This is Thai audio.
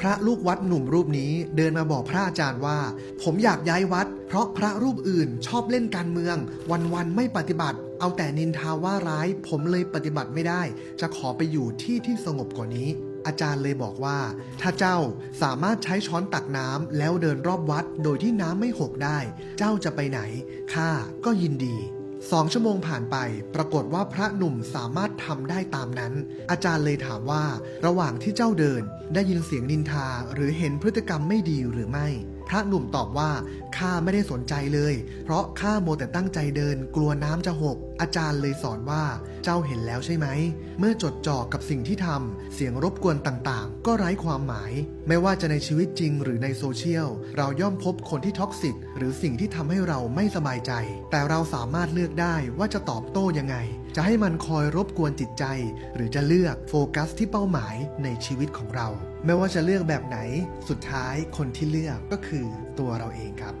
พระลูกวัดหนุ่มรูปนี้เดินมาบอกพระอาจารย์ว่า ผมอยากย้ายวัด เพราะพระรูปอื่นชอบเล่นการเมือง วันๆไม่ปฏิบัติ เอาแต่นินทาว่าร้าย ผมเลยปฏิบัติไม่ได้ จะขอไปอยู่ที่ที่สงบกว่านี้ อาจารย์เลยบอกว่า ถ้าเจ้าสามารถใช้ช้อนตักน้ำแล้วเดินรอบวัดโดยที่น้ำไม่หกได้ เจ้าจะไปไหนข้าก็ยินดี สองชั่วโมงผ่านไป ปรากฏว่าพระหนุ่มสามารถทำได้ตามนั้น อาจารย์เลยถามว่า ระหว่างที่เจ้าเดิน ได้ยินเสียงนินทาหรือเห็นพฤติกรรมไม่ดีหรือไม่ พระหนุ่มตอบว่าข้าไม่ได้สนใจเลย เพราะข้าโมแต่ตั้งใจเดิน กลัวน้ำจะหก อาจารย์เลยสอนว่าเจ้าเห็นแล้วใช่ไหม เมื่อจดจ่อกับสิ่งที่ทำเสียงรบกวนต่างๆ ก็ไร้ความหมาย ไม่ว่าจะในชีวิตจริงหรือในโซเชียล เราย่อมพบคนที่ท็อกซิกหรือสิ่งที่ทำให้เราไม่สบายใจ แต่เราสามารถเลือกได้ว่าจะตอบโต้ยังไง จะให้มันคอยรบกวนจิตใจ หรือจะเลือกโฟกัสที่เป้าหมายในชีวิตของเรา ไม่ว่าจะเลือกแบบไหน สุดท้ายคนที่เลือกก็คืคือตัวเราเองครับ